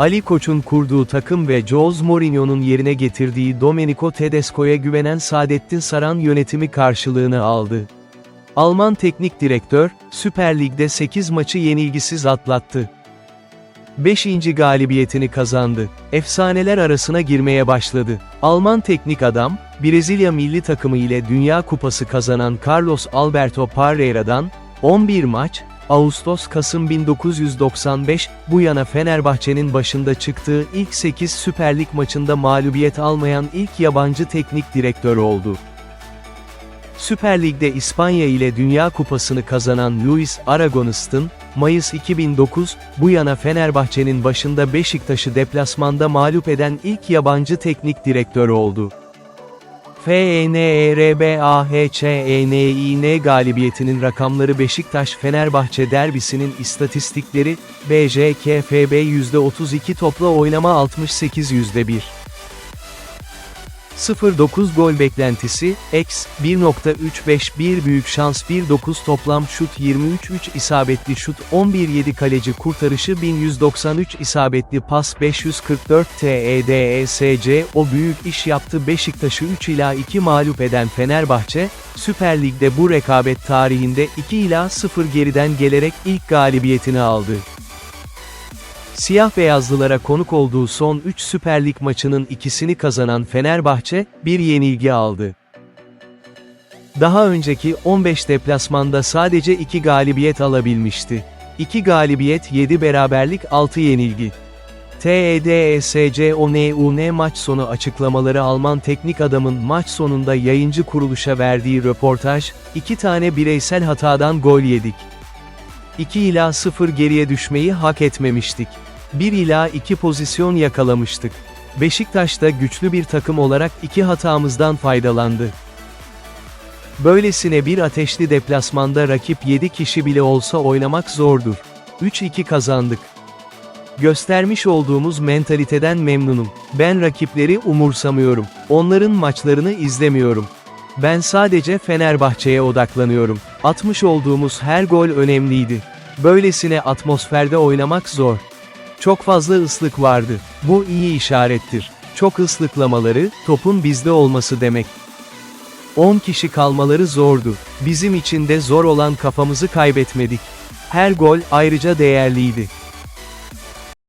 Ali Koç'un kurduğu takım ve Jose Mourinho'nun yerine getirdiği Domenico Tedesco'ya güvenen Saadettin Saran yönetimi karşılığını aldı. Alman teknik direktör, Süper Lig'de 8 maçı yenilgisiz atlattı. 5. galibiyetini kazandı. Efsaneler arasına girmeye başladı. Alman teknik adam, Brezilya milli takımı ile Dünya Kupası kazanan Carlos Alberto Parreira'dan, 11 maç, Ağustos-Kasım 1995, bu yana Fenerbahçe'nin başında çıktığı ilk 8 Süper Lig maçında mağlubiyet almayan ilk yabancı teknik direktör oldu. Süper Lig'de İspanya ile Dünya Kupası'nı kazanan Luis Aragonist'in, Mayıs 2009, bu yana Fenerbahçe'nin başında Beşiktaş'ı deplasmanda mağlup eden ilk yabancı teknik direktör oldu. E FENERBAHÇENİN galibiyetinin rakamları Beşiktaş-Fenerbahçe derbisinin istatistikleri, BJKFB %32 topla oynama 68 %1. 0.9 gol beklentisi, x, 1.351 büyük şans 1.9 toplam şut 23 3 isabetli şut 11.7 kaleci kurtarışı 1193 isabetli pas 544 TEDESC o büyük iş yaptı Beşiktaş'ı 3 ila 2 mağlup eden Fenerbahçe, Süper Lig'de bu rekabet tarihinde 2 ila 0 geriden gelerek ilk galibiyetini aldı. Siyah beyazlılara konuk olduğu son 3 Süper Lig maçının ikisini kazanan Fenerbahçe, bir yenilgi aldı. Daha önceki 15 deplasmanda sadece 2 galibiyet alabilmişti. 2 galibiyet 7 beraberlik 6 yenilgi. E TEDESCONUN maç sonu açıklamaları Alman teknik adamın maç sonunda yayıncı kuruluşa verdiği röportaj, 2 tane bireysel hatadan gol yedik. 2 ila 0 geriye düşmeyi hak etmemiştik. 1 ila 2 pozisyon yakalamıştık. Beşiktaş da güçlü bir takım olarak iki hatamızdan faydalandı. Böylesine bir ateşli deplasmanda rakip 7 kişi bile olsa oynamak zordur. 3-2 kazandık. Göstermiş olduğumuz mentaliteden memnunum. Ben rakipleri umursamıyorum. Onların maçlarını izlemiyorum. Ben sadece Fenerbahçe'ye odaklanıyorum. Atmış olduğumuz her gol önemliydi. Böylesine atmosferde oynamak zor. Çok fazla ıslık vardı. Bu iyi işarettir. Çok ıslıklamaları, topun bizde olması demek. 10 kişi kalmaları zordu. Bizim için de zor olan kafamızı kaybetmedik. Her gol ayrıca değerliydi.